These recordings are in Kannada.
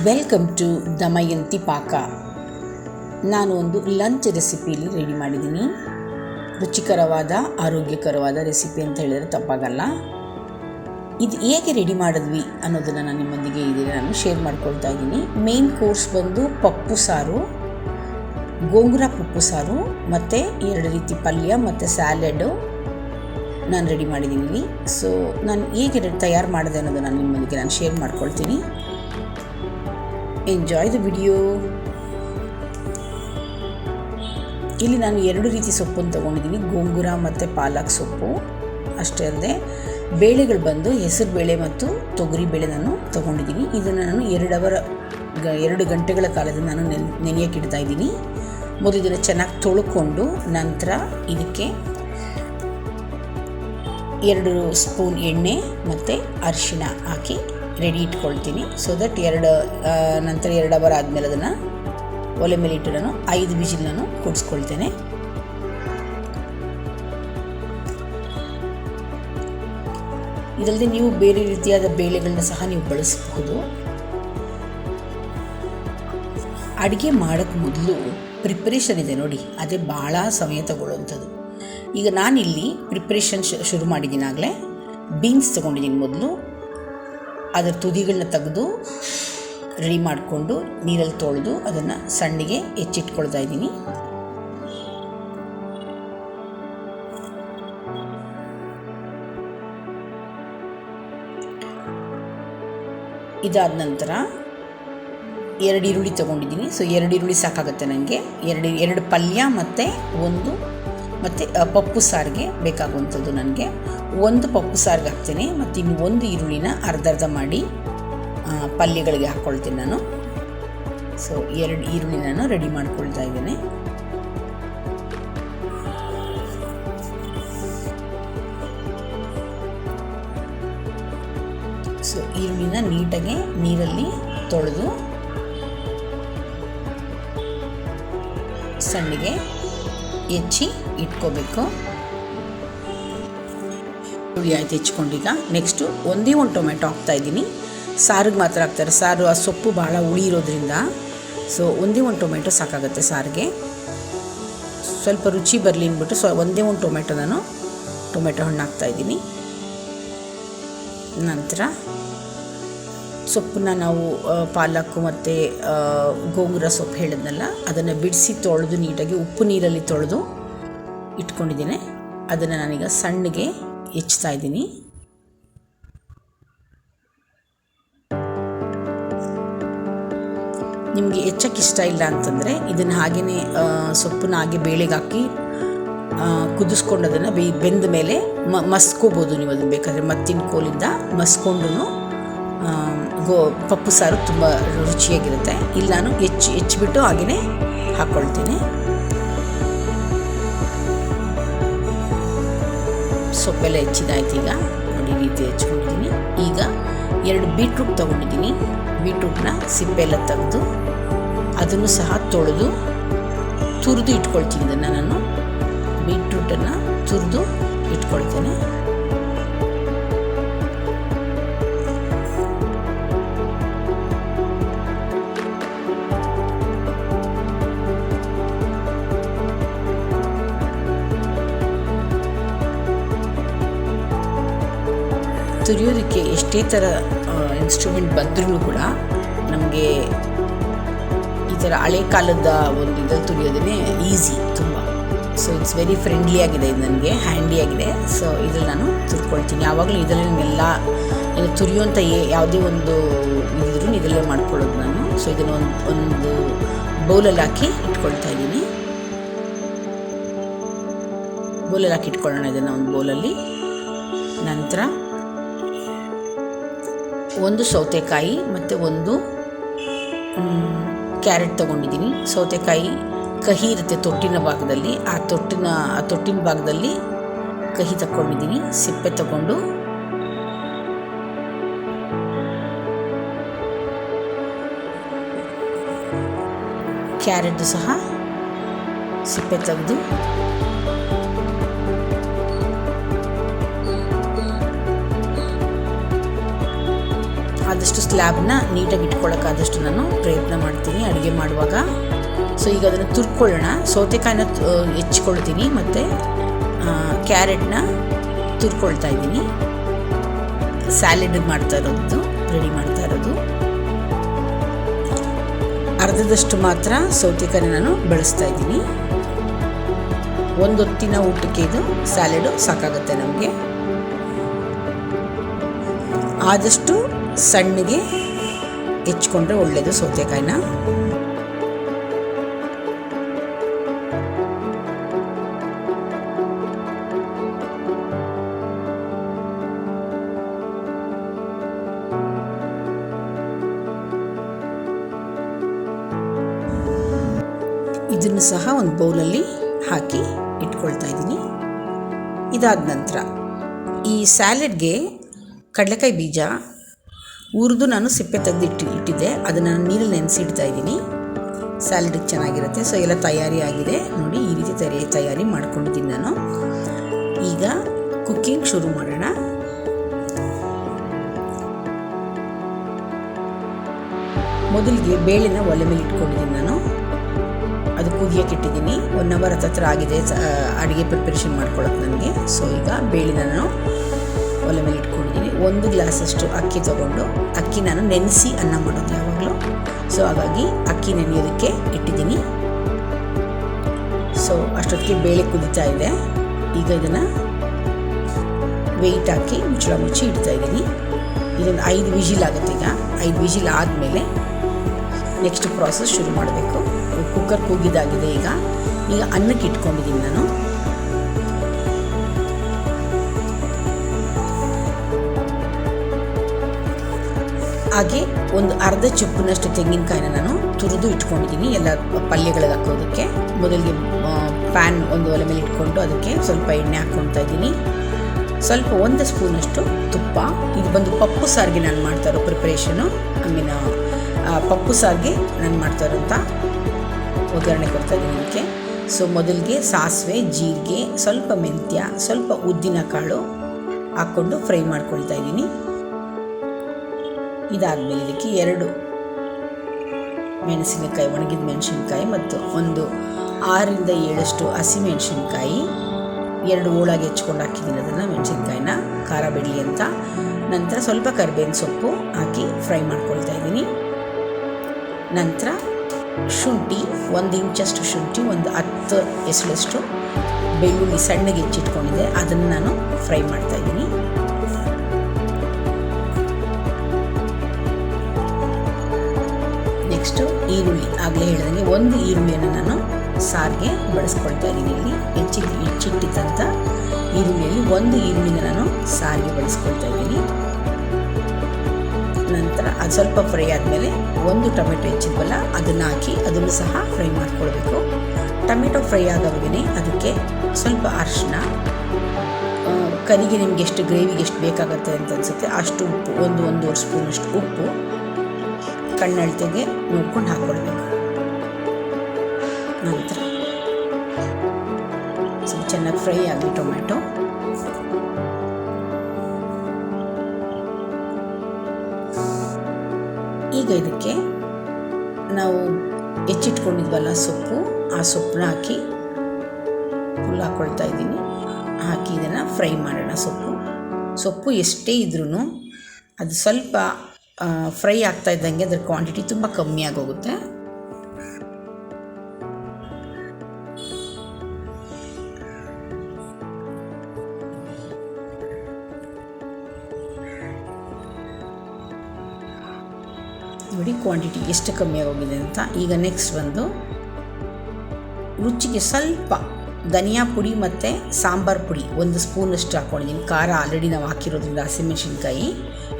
ವೆಲ್ಕಮ್ ಟು ದಮಯಂತಿ ಪಾಕ ನಾನು ಒಂದು ಲಂಚ್ ರೆಸಿಪಿಲಿ ರೆಡಿ ಮಾಡಿದ್ದೀನಿ. ರುಚಿಕರವಾದ, ಆರೋಗ್ಯಕರವಾದ ರೆಸಿಪಿ ಅಂತ ಹೇಳಿದರೆ ತಪ್ಪಾಗಲ್ಲ. ಇದು ಹೇಗೆ ರೆಡಿ ಮಾಡಿದ್ವಿ ಅನ್ನೋದನ್ನು ನಾನು ನಿಮ್ಮೊಂದಿಗೆ ಇದೀಗ ನಾನು ಶೇರ್ ಮಾಡ್ಕೊಳ್ತಾ ಇದ್ದೀನಿ. ಮೇನ್ ಕೋರ್ಸ್ ಬಂದು ಪಪ್ಪು ಸಾರು, ಗೋಂಗುರ ಪಪ್ಪು ಸಾರು, ಮತ್ತು ಎರಡು ರೀತಿ ಪಲ್ಯ, ಮತ್ತು ಸ್ಯಾಲೆಡು ನಾನು ರೆಡಿ ಮಾಡಿದ್ದೀನಿ ಸೊ ನಾನು ಹೇಗೆ ತಯಾರು ಮಾಡಿದೆ ಅನ್ನೋದನ್ನು ನಿಮ್ಮೊಂದಿಗೆ ನಾನು ಶೇರ್ ಮಾಡ್ಕೊಳ್ತೀನಿ. ಎಂಜಾಯ್ ದ ವಿಡಿಯೋ ಇಲ್ಲಿ ನಾನು ಎರಡು ರೀತಿ ಸೊಪ್ಪನ್ನು ತೊಗೊಂಡಿದ್ದೀನಿ. ಗೋಂಗುರ ಮತ್ತು ಪಾಲಕ್ ಸೊಪ್ಪು. ಅಷ್ಟೇ ಅಲ್ಲದೆ ಬೇಳೆಗಳು ಬಂದು ಹೆಸರು ಬೇಳೆ ಮತ್ತು ತೊಗರಿ ಬೇಳೆ ನಾನು ತೊಗೊಂಡಿದ್ದೀನಿ. ಇದನ್ನು ನಾನು ಎರಡು ಅವರ ಗ ಎರಡು ಗಂಟೆಗಳ ಕಾಲದಿಂದ ನಾನು ನೆನೆ ನೆನೆಯೋಕೆ ಇಡ್ತಾ ಇದ್ದೀನಿ. ಮೊದಲು ಇದನ್ನು ಚೆನ್ನಾಗಿ ತೊಳ್ಕೊಂಡು ನಂತರ ಇದಕ್ಕೆ ಎರಡು ಸ್ಪೂನ್ ಎಣ್ಣೆ ಮತ್ತು ಅರಿಶಿಣ ಹಾಕಿ ರೆಡಿ ಇಟ್ಕೊಳ್ತೀನಿ. ಸೊ ದಟ್ ಎರಡು ನಂತರ ಎರಡು ಅವರ್ ಆದಮೇಲೆ ಅದನ್ನು ಒಲೆ ಮೇಲೆ ಇಟ್ಟು ನಾನು ಐದು ವಿಜಿಲ್ ನಾನು ಕುಡಿಸ್ಕೊಳ್ತೇನೆ. ಇದಲ್ಲದೆ ನೀವು ಬೇರೆ ರೀತಿಯಾದ ಬೇಳೆಗಳನ್ನ ಸಹ ನೀವು ಬಳಸಬಹುದು. ಅಡುಗೆ ಮಾಡೋಕ್ಕೆ ಮೊದಲು ಪ್ರಿಪ್ರೇಷನ್ ಇದೆ ನೋಡಿ, ಅದೇ ಭಾಳ ಸಮಯ ತಗೊಳ್ಳುವಂಥದ್ದು. ಈಗ ನಾನಿಲ್ಲಿ ಪ್ರಿಪ್ರೇಷನ್ ಶುರು ಮಾಡಿದ್ದೀನಾಗಲೇ ಬೀನ್ಸ್ ತೊಗೊಂಡಿದ್ದೀನಿ ಮೊದಲು. ಅದರ ತುದಿಗಳನ್ನ ತೆಗೆದು ರೆಡಿ ಮಾಡಿಕೊಂಡು ನೀರಲ್ಲಿ ತೊಳೆದು ಅದನ್ನು ಸಣ್ಣಗೆ ಹೆಚ್ಚಿಟ್ಕೊಳ್ತಾ ಇದ್ದೀನಿ. ಇದಾದ ನಂತರ ಎರಡು ಈರುಳ್ಳಿ ತೊಗೊಂಡಿದ್ದೀನಿ. ಸೊ ಎರಡು ಈರುಳ್ಳಿ ಸಾಕಾಗುತ್ತೆ ನನಗೆ ಎರಡು ಎರಡು ಪಲ್ಯ ಮತ್ತು ಒಂದು ಮತ್ತು ಪಪ್ಪು ಸಾರಿಗೆ ಬೇಕಾಗುವಂಥದ್ದು ನನಗೆ. ಒಂದು ಪಪ್ಪು ಸಾರಿಗೆ ಹಾಕ್ತೀನಿ, ಮತ್ತು ಇನ್ನು ಒಂದು ಈರುಳ್ಳಿನ ಅರ್ಧ ಅರ್ಧ ಮಾಡಿ ಪಲ್ಯಗಳಿಗೆ ಹಾಕ್ಕೊಳ್ತೀನಿ ನಾನು. ಸೊ ಎರಡು ಈರುಳ್ಳಿ ನಾನು ರೆಡಿ ಮಾಡ್ಕೊಳ್ತಾ ಇದ್ದೇನೆ. ಸೊ ಈರುಳ್ಳಿನ ನೀಟಾಗಿ ನೀರಲ್ಲಿ ತೊಳೆದು, ಸಣ್ಣಗೆ ಹೆಚ್ಚಿ ಇಟ್ಕೋಬೇಕು. ಆಯ್ತು ಹೆಚ್ಕೊಂಡೀಗ ನೆಕ್ಸ್ಟು ಒಂದೇ ಒಂದು ಟೊಮೆಟೊ ಹಾಕ್ತಾ ಇದ್ದೀನಿ. ಸಾರಿಗೆ ಮಾತ್ರ ಹಾಕ್ತಾರೆ. ಸಾರು, ಆ ಸೊಪ್ಪು ಭಾಳ ಹುಳಿ ಇರೋದ್ರಿಂದ. ಸೊ ಒಂದೇ ಒಂದು ಟೊಮೆಟೊ ಸಾಕಾಗುತ್ತೆ ಸಾರಿಗೆ. ಸ್ವಲ್ಪ ರುಚಿ ಬರಲಿ ಅಂದ್ಬಿಟ್ಟು ಸೊ ಒಂದೇ ಒಂದು ಟೊಮೆಟೊ ನಾನು ಟೊಮೆಟೊ ಹಣ್ಣು ಹಾಕ್ತಾ ಇದ್ದೀನಿ. ನಂತರ ಸೊಪ್ಪನ್ನ ನಾವು ಪಾಲಕ್ ಮತ್ತು ಗೋಂಗೂರ ಸೊಪ್ಪು ಹೇಳಿದ್ನಲ್ಲ, ಅದನ್ನು ಬಿಡಿಸಿ ತೊಳೆದು ನೀಟಾಗಿ ಉಪ್ಪು ನೀರಲ್ಲಿ ತೊಳೆದು ಇಟ್ಕೊಂಡಿದ್ದೇನೆ. ಅದನ್ನು ನಾನೀಗ ಸಣ್ಣಗೆ ಹೆಚ್ಚ್ತಾ ಇದ್ದೀನಿ. ನಿಮಗೆ ಹೆಚ್ಚಕ್ಕೆ ಇಷ್ಟ ಇಲ್ಲ ಅಂತಂದರೆ ಇದನ್ನು ಹಾಗೆಯೇ ಸೊಪ್ಪನ್ನ ಹಾಗೆ ಬೇಳೆಗೆ ಹಾಕಿ ಕುದಿಸ್ಕೊಂಡು ಅದನ್ನು ಬೇ, ಬೆಂದ ಮೇಲೆ ಮ, ಮಸ್ಕೋಬೋದು ನೀವು ಅದನ್ನು ಬೇಕಾದರೆ. ಮತ್ತಿನ ಕೋಲಿಂದ ಮಸ್ಕೊಂಡು ಗೋ, ಪಪ್ಪು ಸಾರು ತುಂಬ ರುಚಿಯಾಗಿರುತ್ತೆ. ಇಲ್ಲ ನಾನು ಹೆಚ್ಚು ಹೆಚ್ಚಿಬಿಟ್ಟು ಹಾಗೆಯೇ ಹಾಕ್ಕೊಳ್ತೀನಿ ಸೊಪ್ಪೆಲ್ಲ ಹೆಚ್ಚಿದಾಯ್ತು ಈಗ. ನೋಡಿ, ರೀತಿ ಹೆಚ್ಕೊಂಡಿದ್ದೀನಿ ಈಗ ಎರಡು ಬೀಟ್ರೂಟ್ ತೊಗೊಂಡಿದ್ದೀನಿ. ಬೀಟ್ರೂಟ್ನ ಸಿಪ್ಪೆಲ್ಲ ತೆಗೆದು ಅದನ್ನು ಸಹ ತೊಳೆದು ತುರಿದು ಇಟ್ಕೊಳ್ತೀನಿ ಇದನ್ನು ನಾನು. ಬೀಟ್ರೂಟನ್ನು ತುರಿದು ಇಟ್ಕೊಳ್ತೇನೆ. ತುರಿಯೋದಕ್ಕೆ ಎಷ್ಟೇ ಥರ ಇನ್ಸ್ಟ್ರೂಮೆಂಟ್ ಬಂದ್ರೂ ಕೂಡ ನಮಗೆ ಈ ಥರ ಹಳೆ ಕಾಲದ ಒಂದು ಇದ್ರಲ್ಲಿ ತುರಿಯೋದೇ ಈಸಿ ತುಂಬ. ಸೊ ಇಟ್ಸ್ ವೆರಿ ಫ್ರೆಂಡ್ಲಿ ಆಗಿದೆ ಇದು ನನಗೆ ಹ್ಯಾಂಡಿ ಆಗಿದೆ. ಸೊ ಇದ್ರಲ್ಲಿ ನಾನು ತುರ್ಕೊಳ್ತೀನಿ. ಯಾವಾಗಲೂ ಇದರಲ್ಲಿ ನಾನೆಲ್ಲ ಏನು ತುರಿಯುವಂಥ ಏ ಯಾವುದೇ ಒಂದು ಇದಿದ್ರು ಇದರಲ್ಲೇ ಮಾಡ್ಕೊಳ್ಳೋದು ನಾನು. ಸೊ ಇದನ್ನು ಒಂದು ಒಂದು ಬೌಲಲ್ಲಿ ಹಾಕಿ ಇಟ್ಕೊಳ್ತಾ ಇದ್ದೀನಿ. ಬೌಲಲ್ಲಿ ಹಾಕಿ ಇಟ್ಕೊಳ್ಳೋಣ ಇದನ್ನು ಒಂದು ಬೌಲಲ್ಲಿ ನಂತರ ಒಂದು ಸೌತೆಕಾಯಿ ಮತ್ತು ಒಂದು ಕ್ಯಾರೆಟ್ ತೊಗೊಂಡಿದ್ದೀನಿ. ಸೌತೆಕಾಯಿ ಕಹಿ ಇರುತ್ತೆ ತೊಟ್ಟಿನ ಭಾಗದಲ್ಲಿ. ಆ ತೊಟ್ಟಿನ ಆ ತೊಟ್ಟಿನ ಭಾಗದಲ್ಲಿ ಕಹಿ ತಗೊಂಡಿದ್ದೀನಿ ಸಿಪ್ಪೆ ತಗೊಂಡು. ಕ್ಯಾರೆಟ್ ಸಹ ಸಿಪ್ಪೆ ತೆಗೆದು. ಆದಷ್ಟು ಸ್ಲ್ಯಾಬ್ನ ನೀಟಾಗಿ ಇಟ್ಕೊಳ್ಳೋಕ್ಕಾದಷ್ಟು ನಾನು ಪ್ರಯತ್ನ ಮಾಡ್ತೀನಿ, ಅಡುಗೆ ಮಾಡುವಾಗ. ಸೊ ಈಗ ಅದನ್ನು ತುರ್ಕೊಳ್ಳೋಣ. ಸೌತೆಕಾಯಿನ ಹೆಚ್ಚಿಕೊಳ್ತೀನಿ ಮತ್ತು ಕ್ಯಾರೆಟ್ನ ತುರ್ಕೊಳ್ತಾ ಇದ್ದೀನಿ. ಸ್ಯಾಲೆಡ್ ಮಾಡ್ತಾ ಇರೋದು, ರೆಡಿ ಮಾಡ್ತಾ ಇರೋದು. ಅರ್ಧದಷ್ಟು ಮಾತ್ರ ಸೌತೆಕಾಯಿನ ನಾನು ಬಳಸ್ತಾ ಇದ್ದೀನಿ. ಒಂದೊತ್ತಿನ ಊಟಕ್ಕೆ ಇದು ಸ್ಯಾಲೆಡು ಸಾಕಾಗುತ್ತೆ ನಮಗೆ. ಆದಷ್ಟು ಸಣ್ಣಗೆ ಹೆಚ್ಕೊಂಡ್ರೆ ಒಳ್ಳೆಯದು ಸೌತೆಕಾಯಿನ. ಇದನ್ನು ಸಹ ಒಂದು ಬೌಲಲ್ಲಿ ಹಾಕಿ ಇಟ್ಕೊಳ್ತಾ ಇದ್ದೀನಿ. ಇದಾದ ನಂತರ ಈ ಸ್ಯಾಲೆಡ್ಗೆ ಕಡಲೆಕಾಯಿ ಬೀಜ ಹುರಿದು ನಾನು ಸಿಪ್ಪೆ ತೆಗೆದು ಇಟ್ಟು ಇಟ್ಟಿದ್ದೆ. ಅದನ್ನು ನಾನು ನೀರಲ್ಲಿ ನೆನೆಸಿಡ್ತಾ ಇದ್ದೀನಿ. ಸ್ಯಾಲಡಿಗೆ ಚೆನ್ನಾಗಿರುತ್ತೆ. ಸೊ ಎಲ್ಲ ತಯಾರಿ ಆಗಿದೆ. ನೋಡಿ, ಈ ರೀತಿ ತಯಾರಿ ತಯಾರಿ ಮಾಡ್ಕೊಂಡಿದ್ದೀನಿ ನಾನು. ಈಗ ಕುಕ್ಕಿಂಗ್ ಶುರು ಮಾಡೋಣ. ಮೊದಲಿಗೆ ಬೇಳೆನ ಒಲೆ ಮೇಲೆ ಇಟ್ಕೊಂಡಿದ್ದೀನಿ ನಾನು. ಅದು ಕುದಿಯೋಕೆ ಇಟ್ಟಿದ್ದೀನಿ. ಒನ್ ಅವರ್ ಹತ್ತತ್ರ ಆಗಿದೆ. ಅಡುಗೆ ಪ್ರಿಪ್ರೇಷನ್ ಮಾಡ್ಕೊಳ್ಳೋಕೆ ನನಗೆ. ಸೊ ಈಗ ಬೇಳೆನ ನಾನು ಒಲೆ ಮೇಲೆ ಇಟ್ಕೊಂಡಿದ್ದೀನಿ. ಒಂದು ಗ್ಲಾಸಷ್ಟು ಅಕ್ಕಿ ತೊಗೊಂಡು ಅಕ್ಕಿ ನಾನು ನೆನೆಸಿ ಅನ್ನ ಮಾಡೋದು ಯಾವಾಗಲೂ. ಸೊ ಹಾಗಾಗಿ ಅಕ್ಕಿ ನೆನೆಯೋದಕ್ಕೆ ಇಟ್ಟಿದ್ದೀನಿ. ಸೊ ಅಷ್ಟೊತ್ತಿಗೆ ಬೇಳೆ ಕುದೀತಾ ಇದೆ. ಈಗ ಇದನ್ನು ವೆಯ್ಟ್ ಹಾಕಿ ಮುಚ್ಚಳ ಮುಚ್ಚಿ ಇಡ್ತಾ ಇದ್ದೀನಿ. ಇದೊಂದು ಐದು ವಿಜಿಲ್ ಆಗುತ್ತೆ ಈಗ. ಐದು ವಿಜಿಲ್ ಆದಮೇಲೆ ನೆಕ್ಸ್ಟ್ ಪ್ರಾಸೆಸ್ ಶುರು ಮಾಡಬೇಕು. ಕುಕ್ಕರ್ ಕೂಗಿದಾಗಿದೆ ಈಗ. ಈಗ ಅನ್ನಕ್ಕೆ ಇಟ್ಕೊಂಡಿದ್ದೀನಿ ನಾನು. ಹಾಗೆ ಒಂದು ಅರ್ಧ ಚುಪ್ಪಿನಷ್ಟು ತೆಂಗಿನಕಾಯಿನ ನಾನು ತುರಿದು ಇಟ್ಕೊಂಡಿದ್ದೀನಿ. ಎಲ್ಲ ಪಲ್ಯಗಳಿಗೆ ಹಾಕೋದಕ್ಕೆ. ಮೊದಲಿಗೆ ಪ್ಯಾನ್ ಒಂದು ಒಲೆ ಮೇಲೆ ಇಟ್ಕೊಂಡು ಅದಕ್ಕೆ ಸ್ವಲ್ಪ ಎಣ್ಣೆ ಹಾಕ್ಕೊಳ್ತಾ ಇದ್ದೀನಿ. ಸ್ವಲ್ಪ ಒಂದು ಸ್ಪೂನಷ್ಟು ತುಪ್ಪ. ಇದು ಬಂದು ಪಪ್ಪು ಸಾರಿಗೆ ನಾನು ಮಾಡ್ತಾ ಇರೋ ಪ್ರಿಪ್ರೇಷನು ಐ ಮೀನ್ ಪಪ್ಪು ಸಾರಿಗೆ ನಾನು ಮಾಡ್ತಾ ಇರೋಂಥ ಒಗ್ಗರಣೆ ಕೊಡ್ತಾ ಇದ್ದೀನಿ ಅದಕ್ಕೆ. ಸೊ ಮೊದಲಿಗೆ ಸಾಸಿವೆ, ಜೀರಿಗೆ, ಸ್ವಲ್ಪ ಮೆಂತ್ಯ, ಸ್ವಲ್ಪ ಉದ್ದಿನ ಕಾಳು ಹಾಕ್ಕೊಂಡು ಫ್ರೈ ಮಾಡ್ಕೊಳ್ತಾ ಇದ್ದೀನಿ. ಇದಾದಮೇಲೆ ಇದಕ್ಕೆ ಎರಡು ಮೆಣಸಿನಕಾಯಿ, ಒಣಗಿದ ಮೆಣಸಿನಕಾಯಿ ಮತ್ತು ಒಂದು ಆರರಿಂದ ಏಳಷ್ಟು ಹಸಿಮೆಣಸಿನ್ಕಾಯಿ ಎರಡು ಹೋಳಾಗಿ ಹೆಚ್ಕೊಂಡು ಹಾಕಿದ್ದೀನಿ ಅದನ್ನು, ಮೆಣಸಿನ್ಕಾಯಿನ ಖಾರ ಬಿಡಲಿ ಅಂತ. ನಂತರ ಸ್ವಲ್ಪ ಕರಿಬೇವಿನ ಸೊಪ್ಪು ಹಾಕಿ ಫ್ರೈ ಮಾಡ್ಕೊಳ್ತಾ ಇದ್ದೀನಿ. ನಂತರ ಶುಂಠಿ, ಒಂದು ಇಂಚಷ್ಟು ಶುಂಠಿ, ಒಂದು ಹತ್ತು ಎಸಳಷ್ಟು ಬೆಳ್ಳುಳ್ಳಿ ಸಣ್ಣಗೆ ಹೆಚ್ಚಿಟ್ಕೊಂಡಿದ್ದೆ. ಅದನ್ನು ನಾನು ಫ್ರೈ ಮಾಡ್ತಾ ಈರುಳ್ಳಿ ಆಗಲೇ ಹೇಳಿದಂಗೆ ಒಂದು ಈರುಳ್ಳಿಯನ್ನು ನಾನು ಸಾರಿಗೆ ಬಳಸ್ಕೊಳ್ತಾ ಇದ್ದೀನಿ. ಇಲ್ಲಿ ಹೆಚ್ಚಿ ಹೆಚ್ಚಿಟ್ಟಿದ್ದಂಥ ಈರುಳ್ಳಿಯಲ್ಲಿ ಒಂದು ಈರುಳ್ಳಿನ ನಾನು ಸಾರಿಗೆ ಬಳಸ್ಕೊಳ್ತಾ ಇದ್ದೀನಿ. ನಂತರ ಅದು ಸ್ವಲ್ಪ ಫ್ರೈ ಆದಮೇಲೆ ಒಂದು ಟೊಮೆಟೊ ಹೆಚ್ಚಿದ್ವಲ್ಲ, ಅದನ್ನು ಹಾಕಿ ಅದನ್ನು ಸಹ ಫ್ರೈ ಮಾಡ್ಕೊಳ್ಬೇಕು. ಟೊಮೆಟೊ ಫ್ರೈ ಆಗೋವಾಗೇ ಅದಕ್ಕೆ ಸ್ವಲ್ಪ ಅರಿಶಿನ ಕರಿಗೆ ನಿಮ್ಗೆ ಎಷ್ಟು ಗ್ರೇವಿಗೆ ಎಷ್ಟು ಬೇಕಾಗುತ್ತೆ ಅಂತ ಅನಿಸುತ್ತೆ, ಅಷ್ಟು ಉಪ್ಪು, ಒಂದು ಒಂದೂವರೆ ಸ್ಪೂನಷ್ಟು ಉಪ್ಪು, ಕಣ್ಣಳ್ತೆಗೆ ನೋಡ್ಕೊಂಡು ಹಾಕ್ಕೊಳ್ಬೇಕು. ನಂತರ ಸ್ವಲ್ಪ ಚೆನ್ನಾಗಿ ಫ್ರೈ ಆಗಲಿ ಟೊಮೆಟೊ ಈಗ ಇದಕ್ಕೆ ನಾವು ಹೆಚ್ಚಿಟ್ಕೊಂಡಿದ್ವಲ್ಲ ಸೊಪ್ಪು, ಆ ಸೊಪ್ಪನ್ನ ಹಾಕಿ ಫುಲ್ ಹಾಕ್ಕೊಳ್ತಾ ಇದ್ದೀನಿ. ಹಾಕಿ ಇದನ್ನು ಫ್ರೈ ಮಾಡೋಣ ಸೊಪ್ಪು. ಸೊಪ್ಪು ಎಷ್ಟೇ ಇದ್ರೂ ಅದು ಸ್ವಲ್ಪ ಫ್ರೈ ಆಗ್ತಾ ಇದ್ದಂಗೆ ಅದರ ಕ್ವಾಂಟಿಟಿ ತುಂಬ ಕಮ್ಮಿ ಆಗೋಗುತ್ತೆ. ನೋಡಿ ಕ್ವಾಂಟಿಟಿ ಎಷ್ಟು ಕಮ್ಮಿ ಆಗೋಗಿದೆ ಅಂತ. ಈಗ ನೆಕ್ಸ್ಟ್ ಬಂದು ರುಚಿಗೆ ಸ್ವಲ್ಪ ಧನಿಯಾ ಪುಡಿ ಮತ್ತು ಸಾಂಬಾರು ಪುಡಿ ಒಂದು ಸ್ಪೂನಷ್ಟು ಹಾಕ್ಕೊಂಡಿದ್ದೀನಿ ಖಾರ ಆಲ್ರೆಡಿ ನಾವು ಹಾಕಿರೋದ್ರಿಂದ ಹಸಿಮೆಣಸಿನ್ಕಾಯಿ.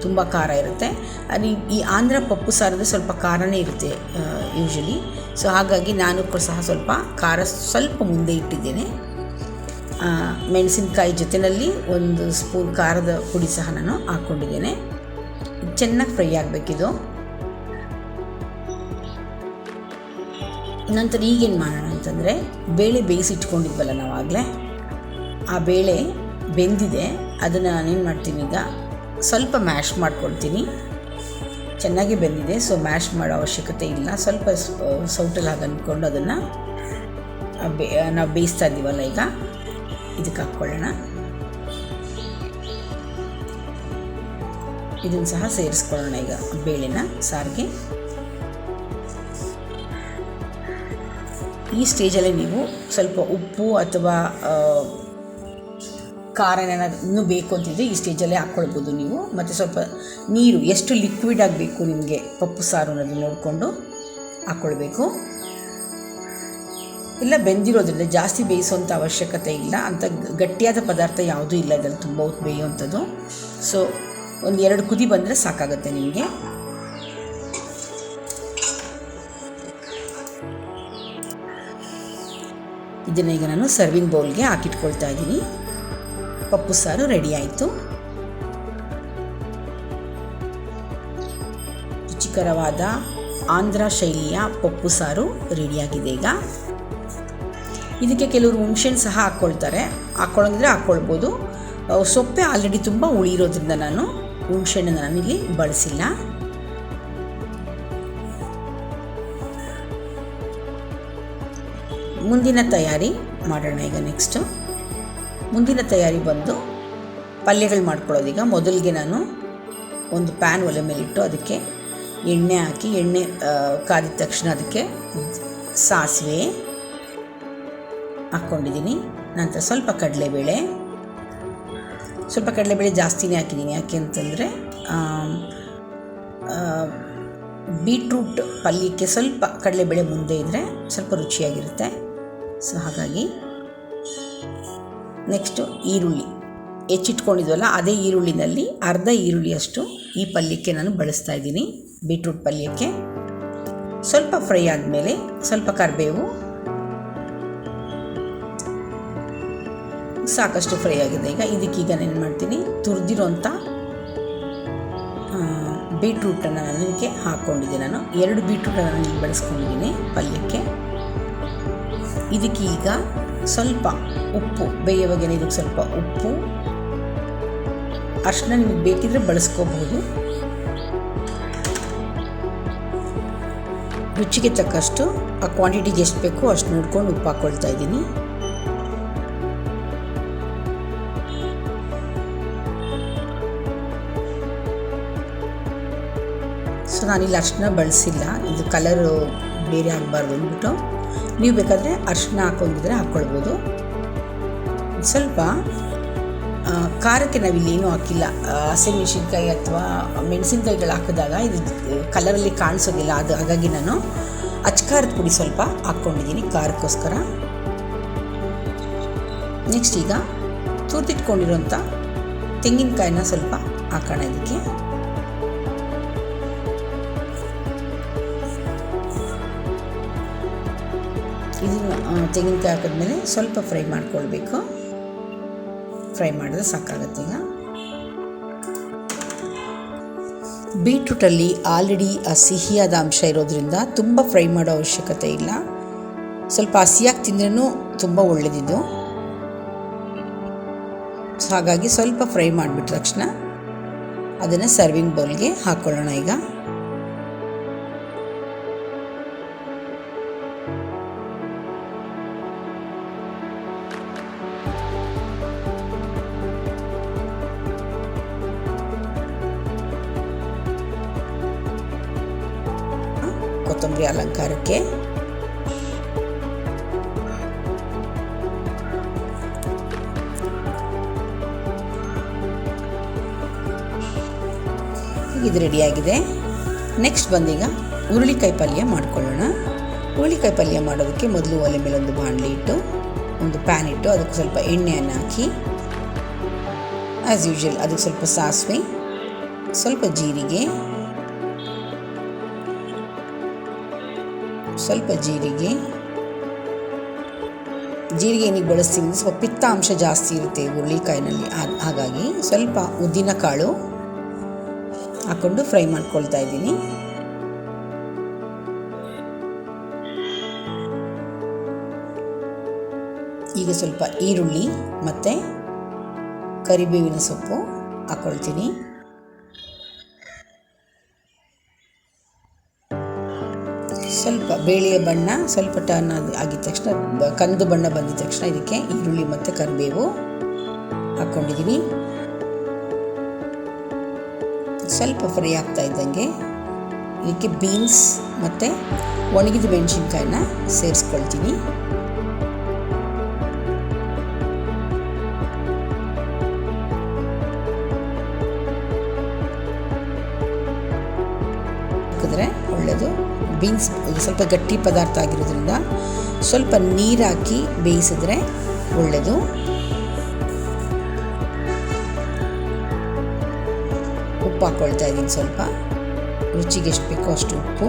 ತುಂಬ ಖಾರ ಇರುತ್ತೆ. ಅದು ಈ- ಆಂಧ್ರ ಪಪ್ಪು ಸಾರಲ್ಲಿ ಸ್ವಲ್ಪ ಖಾರನೇ ಇರುತ್ತೆ ಯೂಶಲಿ ಸೊ ಹಾಗಾಗಿ ನಾನು ಕೂಡ ಸಹ ಸ್ವಲ್ಪ ಖಾರ ಸ್ವಲ್ಪ ಮುಂದೆ ಇಟ್ಟಿದ್ದೇನೆ. ಮೆಣಸಿನಕಾಯಿ ಜೊತೆಯಲ್ಲಿ ಒಂದು ಸ್ಪೂನ್ ಖಾರದ ಪುಡಿ ಸಹ ನಾನು ಹಾಕ್ಕೊಂಡಿದ್ದೇನೆ. ಚೆನ್ನಾಗಿ ಫ್ರೈ ಆಗಬೇಕಿದು. ನಂತರ ಈಗೇನು ಮಾಡೋಣ ಅಂತಂದರೆ ಬೇಳೆ ಬೇಯಿಸಿಟ್ಕೊಂಡಿದ್ವಲ್ಲ ನಾವಾಗಲೇ, ಆ ಬೇಳೆ ಬೆಂದಿದೆ. ಅದನ್ನು ನಾನೇನು ಮಾಡ್ತೀನಿ ಈಗ ಸ್ವಲ್ಪ ಮ್ಯಾಶ್ ಮಾಡ್ಕೊಳ್ತೀನಿ. ಚೆನ್ನಾಗಿ ಬೆಂದಿದೆ ಸೊ ಮ್ಯಾಶ್ ಮಾಡೋ ಅವಶ್ಯಕತೆ ಇಲ್ಲ. ಸ್ವಲ್ಪ ಸೌಟಲ್ಲಿ ಹಾಗೆ ಅಂದ್ಕೊಂಡು ಅದನ್ನು ಬೇ ನಾವು ಬೇಯಿಸ್ತಾ ಇದ್ದೀವಲ್ಲ ಈಗ ಇದಕ್ಕೆ ಹಾಕ್ಕೊಳ್ಳೋಣ. ಇದನ್ನು ಸಹ ಸೇರಿಸ್ಕೊಳ್ಳೋಣ ಈಗ, ಬೇಳೆನ, ಸಾರಿಗೆ. ಈ ಸ್ಟೇಜಲ್ಲಿ ನೀವು ಸ್ವಲ್ಪ ಉಪ್ಪು ಅಥವಾ ಖಾರ ಏನಾದ್ರು ಬೇಕು ಅಂತಿದ್ರೆ ಈ ಸ್ಟೇಜಲ್ಲೇ ಹಾಕ್ಕೊಳ್ಬೋದು ನೀವು. ಮತ್ತು ಸ್ವಲ್ಪ ನೀರು, ಎಷ್ಟು ಲಿಕ್ವಿಡ್ ಆಗಬೇಕು ನಿಮಗೆ? ಪಪ್ಪು ಸಾರು ಅನ್ನೋದು ನೋಡಿಕೊಂಡು ಹಾಕ್ಕೊಳ್ಬೇಕು ಇಲ್ಲ, ಬೆಂದಿರೋದ್ರಿಂದ ಜಾಸ್ತಿ ಬೇಯಿಸುವಂಥ ಅವಶ್ಯಕತೆ ಇಲ್ಲ. ಅಂಥ ಗಟ್ಟಿಯಾದ ಪದಾರ್ಥ ಯಾವುದೂ ಇಲ್ಲ. ಇದರಲ್ಲಿ ತುಂಬ ಹೊತ್ತು ಬೇಯುವಂಥದ್ದು. ಸೊ ಒಂದು ಎರಡು ಕುದಿ ಬಂದರೆ ಸಾಕಾಗುತ್ತೆ ನಿಮಗೆ. ಇದನ್ನು ಈಗ ನಾನು ಸರ್ವಿಂಗ್ ಬೌಲ್ಗೆ ಹಾಕಿಟ್ಕೊಳ್ತಾ ಇದ್ದೀನಿ. ಪಪ್ಪು ಸಾರು ರೆಡಿ ಆಯಿತು. ರುಚಿಕರವಾದ ಆಂಧ್ರ ಶೈಲಿಯ ಪಪ್ಪು ಸಾರು ರೆಡಿಯಾಗಿದೆ ಈಗ. ಇದಕ್ಕೆ ಕೆಲವರು ಹುಣ್ಸೆಹಣ್ಣು ಸಹ ಹಾಕ್ಕೊಳ್ತಾರೆ ಹಾಕ್ಕೊಳ್ಳೋಂಗಿದ್ರೆ ಹಾಕ್ಕೊಳ್ಬೋದು ಸೊಪ್ಪೆ ಆಲ್ರೆಡಿ ತುಂಬ ಉಳಿರೋದ್ರಿಂದ ನಾನು ಹುಣ್ಸೆಹಣ್ಣನ್ನು ನಾನಿಲ್ಲಿ ಬಳಸಿಲ್ಲ. ಮುಂದಿನ ತಯಾರಿ ಮಾಡೋಣ ಈಗ ನೆಕ್ಸ್ಟು ಮುಂದಿನ ತಯಾರಿ ಬಂದು ಪಲ್ಯಗಳು ಮಾಡ್ಕೊಳ್ಳೋದೀಗ. ಮೊದಲಿಗೆ ನಾನು ಒಂದು ಪ್ಯಾನ್ ಒಲೆ ಮೇಲಿಟ್ಟು ಅದಕ್ಕೆ ಎಣ್ಣೆ ಹಾಕಿ, ಎಣ್ಣೆ ಕಾದಿದ ತಕ್ಷಣ ಅದಕ್ಕೆ ಸಾಸಿವೆ ಹಾಕ್ಕೊಂಡಿದ್ದೀನಿ. ನಂತರ ಸ್ವಲ್ಪ ಕಡಲೆಬೇಳೆ. ಸ್ವಲ್ಪ ಕಡಲೆಬೇಳೆ ಜಾಸ್ತಿನೇ ಹಾಕಿದ್ದೀನಿ. ಯಾಕೆ ಅಂತಂದರೆ ಬೀಟ್ರೂಟ್ ಪಲ್ಯಕ್ಕೆ ಸ್ವಲ್ಪ ಕಡಲೆಬೇಳೆ ಮುಂದೆ ಇದ್ದರೆ ಸ್ವಲ್ಪ ರುಚಿಯಾಗಿರುತ್ತೆ. ಸೊ, ಹಾಗಾಗಿ ನೆಕ್ಸ್ಟು ಈರುಳ್ಳಿ. ಹೆಚ್ಚಿಟ್ಕೊಂಡಿದ್ವಲ್ಲ, ಅದೇ ಈರುಳ್ಳಿನಲ್ಲಿ ಅರ್ಧ ಈರುಳ್ಳಿಯಷ್ಟು ಈ ಪಲ್ಯಕ್ಕೆ ನಾನು ಬಳಸ್ತಾ ಇದ್ದೀನಿ ಬೀಟ್ರೂಟ್ ಪಲ್ಯಕ್ಕೆ. ಸ್ವಲ್ಪ ಫ್ರೈ ಆದಮೇಲೆ ಸ್ವಲ್ಪ ಕರಿಬೇವು. ಸಾಕಷ್ಟು ಫ್ರೈ ಆಗಿದೆ ಈಗ. ಇದಕ್ಕೀಗ ನಾನು ಏನು ಮಾಡ್ತೀನಿ? ತುರಿದಿರೋಂಥ ಬೀಟ್ರೂಟನ್ನು ನಾನು ಇದಕ್ಕೆ ಹಾಕ್ಕೊಂಡಿದ್ದೆ ನಾನು. ಎರಡು ಬೀಟ್ರೂಟನ್ನು ನಾನು ಬಳಸ್ಕೊಂಡಿದ್ದೀನಿ ಪಲ್ಯಕ್ಕೆ. ಇದಕ್ಕೀಗ ಸ್ವಲ್ಪ ಉಪ್ಪು ಬೇಯುವಾಗೇನೆ ಇದಕ್ಕೆ ಸ್ವಲ್ಪ ಉಪ್ಪು. ಅಷ್ಟನ್ನ ನಿಮಗೆ ಬೇಕಿದ್ರೆ ಬಳಸ್ಕೋಬಹುದು ರುಚಿಗೆ ತಕ್ಕಷ್ಟು ಆ ಕ್ವಾಂಟಿಟಿಗೆ ಎಷ್ಟು ಬೇಕೋ ಅಷ್ಟು ನೋಡ್ಕೊಂಡು ಉಪ್ಪು ಹಾಕ್ಕೊಳ್ತಾ ಇದ್ದೀನಿ. ಸೊ ನಾನಿಲ್ಲಿ ಅರ್ಶಿನ ಬಳಸಿಲ್ಲ. ಇದು ಕಲರು ಬೇರೆ ಆಗಬಾರ್ದು ಅಂದ್ಬಿಟ್ಟು. ನೀವು ಬೇಕಾದರೆ ಅರ್ಶಿನ ಹಾಕೊಂಡಿದ್ರೆ ಹಾಕ್ಕೊಳ್ಬೋದು. ಸ್ವಲ್ಪ ಖಾರಕ್ಕೆ ನಾವಿಲ್ಲಿ ಏನೂ ಹಾಕಿಲ್ಲ ಹಸಿಮೆಣಸಿನ್ಕಾಯಿ ಅಥವಾ ಮೆಣಸಿನ್ಕಾಯಿಗಳು ಹಾಕಿದಾಗ ಇದು ಕಲರಲ್ಲಿ ಕಾಣಿಸೋದಿಲ್ಲ. ಅದು ಹಾಗಾಗಿ ನಾನು ಅಚ್ಕಾರದ ಪುಡಿ ಸ್ವಲ್ಪ ಹಾಕ್ಕೊಂಡಿದ್ದೀನಿ ಖಾರಕ್ಕೋಸ್ಕರ. ನೆಕ್ಸ್ಟ್ ಈಗ ತುರ್ದಿಟ್ಕೊಂಡಿರೋಂಥ ತೆಂಗಿನಕಾಯಿನ ಸ್ವಲ್ಪ ಹಾಕೋಣ ಇದಕ್ಕೆ. ಇದನ್ನು ತೆಂಗಿನಕಾಯಿ ಹಾಕಿದ್ಮೇಲೆ ಸ್ವಲ್ಪ ಫ್ರೈ ಮಾಡ್ಕೊಳ್ಬೇಕು. ಫ್ರೈ ಮಾಡಿದ್ರೆ ಸಾಕಾಗುತ್ತೆ ಈಗ. ಬೀಟ್ರೂಟಲ್ಲಿ ಆಲ್ರೆಡಿ ಆ ಸಿಹಿಯಾದ ಅಂಶ ಇರೋದ್ರಿಂದ ತುಂಬ ಫ್ರೈ ಮಾಡೋ ಅವಶ್ಯಕತೆ ಇಲ್ಲ. ಸ್ವಲ್ಪ ಹಸಿಯಾಗಿ ತಿಂದ್ರೂ ತುಂಬ ಒಳ್ಳೆಯದಿದು ಹಾಗಾಗಿ ಸ್ವಲ್ಪ ಫ್ರೈ ಮಾಡಿಬಿಟ್ಟ ತಕ್ಷಣ ಅದನ್ನು ಸರ್ವಿಂಗ್ ಬೌಲ್ಗೆ ಹಾಕ್ಕೊಳ್ಳೋಣ ಈಗ. ಅಲಂಕಾರಕ್ಕೆ. ಇದು ರೆಡಿಯಾಗಿದೆ. ನೆಕ್ಸ್ಟ್ ಬಂದೀಗ ಹುರುಳಿಕಾಯಿ ಪಲ್ಯ ಮಾಡ್ಕೊಳ್ಳೋಣ. ಹುರುಳಿಕಾಯಿ ಪಲ್ಯ ಮಾಡೋದಕ್ಕೆ ಮೊದಲು ಒಲೆ ಮೇಲೆ ಒಂದು ಬಾಣಲಿ ಇಟ್ಟು, ಒಂದು ಪ್ಯಾನ್ ಇಟ್ಟು ಅದಕ್ಕೆ ಸ್ವಲ್ಪ ಎಣ್ಣೆಯನ್ನು ಹಾಕಿ ಆ್ಯಸ್ ಯೂಶುವಲ್ ಅದಕ್ಕೆ ಸ್ವಲ್ಪ ಸಾಸಿವೆ, ಸ್ವಲ್ಪ ಜೀರಿಗೆ ಸ್ವಲ್ಪ ಜೀರಿಗೆ. ಜೀರಿಗೆ ಏನಿಗೆ ಬಳಸ್ತೀವಿ ಅಂದರೆ ಸ್ವಲ್ಪ ಪಿತ್ತಾಂಶ ಜಾಸ್ತಿ ಇರುತ್ತೆ ಹುರುಳಿಕಾಯಿನಲ್ಲಿ. ಹಾಗಾಗಿ ಸ್ವಲ್ಪ ಉದ್ದಿನ ಕಾಳು ಹಾಕ್ಕೊಂಡು ಫ್ರೈ ಮಾಡ್ಕೊಳ್ತಾ ಇದ್ದೀನಿ. ಈಗ ಸ್ವಲ್ಪ ಈರುಳ್ಳಿ ಮತ್ತು ಕರಿಬೇವಿನ ಸೊಪ್ಪು ಹಾಕ್ಕೊಳ್ತೀನಿ ಸ್ವಲ್ಪ ಬೇಳೆಯ ಬಣ್ಣ, ಸ್ವಲ್ಪ ಟರ್ನ್ ಆಗಿದ ತಕ್ಷಣ ಕಂದು ಬಣ್ಣ ಬಂದಿದ ತಕ್ಷಣ ಇದಕ್ಕೆ ಈರುಳ್ಳಿ ಮತ್ತು ಕರಿಬೇವು ಹಾಕ್ಕೊಂಡಿದ್ದೀನಿ ಸ್ವಲ್ಪ ಫ್ರೈ ಆಗ್ತಾ ಇದ್ದಂಗೆ ಇದಕ್ಕೆ ಬೀನ್ಸ್ ಮತ್ತು ಒಣಗಿದ ಮೆಣಸಿನ್ಕಾಯನ್ನ ಸೇರಿಸ್ಕೊಳ್ತೀನಿ. ಸ್ವಲ್ಪ ಗಟ್ಟಿ ಪದಾರ್ಥ ಆಗಿರೋದ್ರಿಂದ ಸ್ವಲ್ಪ ನೀರು ಹಾಕಿ ಬೇಯಿಸಿದ್ರೆ ಒಳ್ಳೆಯದು ಉಪ್ಪು ಹಾಕ್ಕೊಳ್ತಾ ಇದ್ದೀನಿ ಸ್ವಲ್ಪ. ರುಚಿಗೆ ಎಷ್ಟು ಬೇಕೋ ಅಷ್ಟು ಉಪ್ಪು.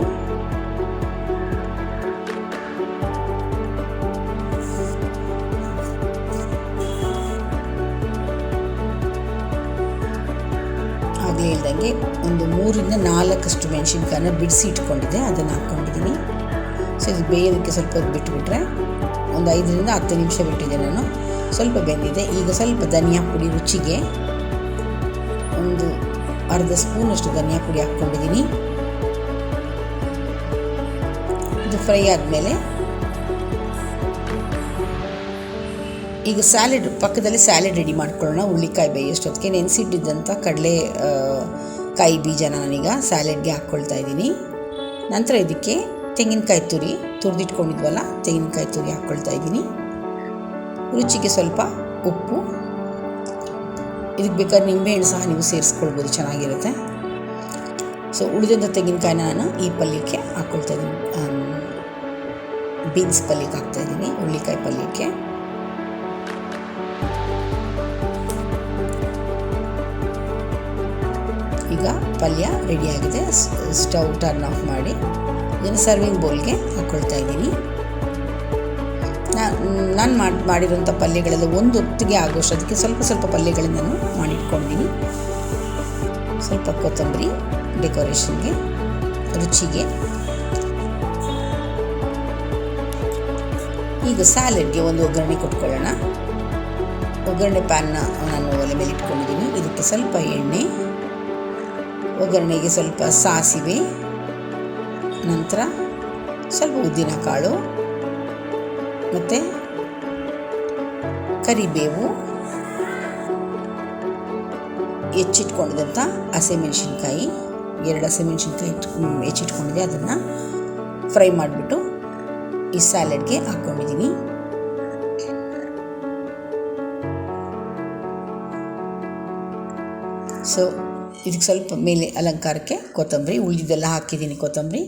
ಹೇಳ್ದಂಗೆ ಒಂದು ಮೂರಿಂದ ನಾಲ್ಕಷ್ಟು ಮೆಣಸಿನ್ಕಾಯನ್ನ ಬಿಡಿಸಿ ಇಟ್ಕೊಂಡಿದ್ದೆ, ಅದನ್ನು ಹಾಕ್ಕೊಂಡಿದ್ದೀನಿ. ಸೊ ಇದು ಬೇಯೋದಕ್ಕೆ ಸ್ವಲ್ಪ ಹೊತ್ತು ಬಿಟ್ಟುಬಿಟ್ರೆ ಒಂದು ಐದರಿಂದ ಹತ್ತು ನಿಮಿಷ ಬಿಟ್ಟಿದ್ದೆ ನಾನು. ಸ್ವಲ್ಪ ಬೆಂದಿದೆ. ಈಗ ಸ್ವಲ್ಪ ಧನಿಯಾ ಪುಡಿ ರುಚಿಗೆ ಒಂದು ಅರ್ಧ ಸ್ಪೂನಷ್ಟು ಧನಿಯಾ ಪುಡಿ ಹಾಕ್ಕೊಂಡಿದ್ದೀನಿ. ಇದು ಫ್ರೈ ಆದಮೇಲೆ ಈಗ ಸ್ಯಾಲೆಡ್ ಪಕ್ಕದಲ್ಲಿ ಸ್ಯಾಲೆಡ್ ರೆಡಿ ಮಾಡ್ಕೊಳ್ಳೋಣ. ಹುಳ್ಳಿಕಾಯಿ ಬೇಯೋಷ್ಟೊತ್ತಿಗೆ ನೆನೆಸಿಟ್ಟಿದ್ದಂಥ ಕಡಲೆ ಕಾಯಿ ಬೀಜನ ನಾನೀಗ ಸ್ಯಾಲೆಡ್ಗೆ ಹಾಕ್ಕೊಳ್ತಾ ಇದ್ದೀನಿ. ನಂತರ ಇದಕ್ಕೆ ತೆಂಗಿನಕಾಯಿ ತುರಿ ತುರಿದಿಟ್ಕೊಂಡಿದ್ವಲ್ಲ, ತೆಂಗಿನಕಾಯಿ ತುರಿ ಹಾಕ್ಕೊಳ್ತಾ ಇದ್ದೀನಿ. ರುಚಿಗೆ ಸ್ವಲ್ಪ ಉಪ್ಪು. ಇದಕ್ಕೆ ಬೇಕಾದ್ರೆ ನಿಂಬೆಹಣ್ಣು ಸಹ ನೀವು ಸೇರಿಸ್ಕೊಳ್ಬೋದು, ಚೆನ್ನಾಗಿರುತ್ತೆ. ಸೊ ಉಳಿದಂಥ ತೆಂಗಿನಕಾಯಿನ ನಾನು ಈ ಪಲ್ಯಕ್ಕೆ ಹಾಕ್ಕೊಳ್ತಾ ಇದ್ದೀನಿ. ಬೀನ್ಸ್ ಪಲ್ಯಕ್ಕೆ ಹಾಕ್ತಾಯಿದ್ದೀನಿ ಹುಳ್ಳಿಕಾಯಿ ಪಲ್ಯಕ್ಕೆ. ಈಗ ಪಲ್ಯ ರೆಡಿಯಾಗಿದೆ. ಸ್ಟವ್ ಟರ್ನ್ ಆಫ್ ಮಾಡಿ ಇದನ್ನು ಸರ್ವಿಂಗ್ ಬೌಲ್ಗೆ ಹಾಕ್ಕೊಳ್ತಾ ಇದ್ದೀನಿ. ನಾನು ಮಾಡಿ ಮಾಡಿರೋಂಥ ಪಲ್ಯಗಳೆಲ್ಲ ಒಂದು ಹೊತ್ತಿಗೆ ಆಗೋಷ್ಟೊತ್ತಿಗೆ ಸ್ವಲ್ಪ ಸ್ವಲ್ಪ ಪಲ್ಯಗಳನ್ನು ನಾನು ಮಾಡಿಟ್ಕೊಂಡಿದ್ದೀನಿ. ಸ್ವಲ್ಪ ಕೊತ್ತಂಬರಿ ಡೆಕೋರೇಷನ್ಗೆ ರುಚಿಗೆ. ಈಗ ಸ್ಯಾಲೆಡ್ಗೆ ಒಂದು ಒಗ್ಗರಣೆ ಕೊಟ್ಕೊಳ್ಳೋಣ. ಒಗ್ಗರಣೆ ಪ್ಯಾನ್ನ ನಾನು ಒಲೆ ಮೇಲೆ ಇಟ್ಕೊಂಡಿದ್ದೀನಿ. ಇದಕ್ಕೆ ಸ್ವಲ್ಪ ಎಣ್ಣೆ ಒಗ್ಗರಣೆಗೆ ಸ್ವಲ್ಪ ಸಾಸಿವೆ, ನಂತರ ಸ್ವಲ್ಪ ಉದ್ದಿನ ಕಾಳು ಮತ್ತು ಕರಿಬೇವು ಹೆಚ್ಚಿಟ್ಕೊಂಡಿದ್ದಂಥ ಹಸಿಮೆಣಸಿನ್ಕಾಯಿ, ಎರಡು ಹಸಿಮೆಣಸಿನ್ಕಾಯಿ ಇಟ್ ಹೆಚ್ಚಿಟ್ಕೊಂಡಿದ್ದೆ ಅದನ್ನು ಫ್ರೈ ಮಾಡಿಬಿಟ್ಟು ಈ ಸ್ಯಾಲೆಡ್ಗೆ ಹಾಕ್ಕೊಂಡಿದ್ದೀನಿ. ಸೊ ಇದಕ್ಕೆ ಸ್ವಲ್ಪ ಮೇಲೆ ಅಲಂಕಾರಕ್ಕೆ ಕೊತ್ತಂಬರಿ, ಉಳಿದಿದ್ದೆಲ್ಲ ಹಾಕಿದ್ದೀನಿ ಕೊತ್ತಂಬರಿ.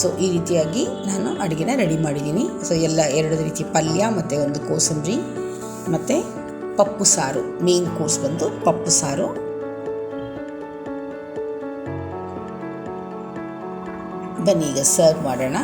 ಸೊ ಈ ರೀತಿಯಾಗಿ ನಾನು ಅಡುಗೆನ ರೆಡಿ ಮಾಡಿದ್ದೀನಿ. ಸೊ ಎಲ್ಲ ಎರಡು ರೀತಿ ಪಲ್ಯ ಮತ್ತು ಒಂದು ಕೋಸಂಬರಿ ಮತ್ತು ಪಪ್ಪು ಸಾರು. ಮೇನ್ ಕೋರ್ಸ್ ಬಂದು ಪಪ್ಪು ಸಾರು. ಬನ್ನಿ, ಈಗ ಸರ್ವ್ ಮಾಡೋಣ.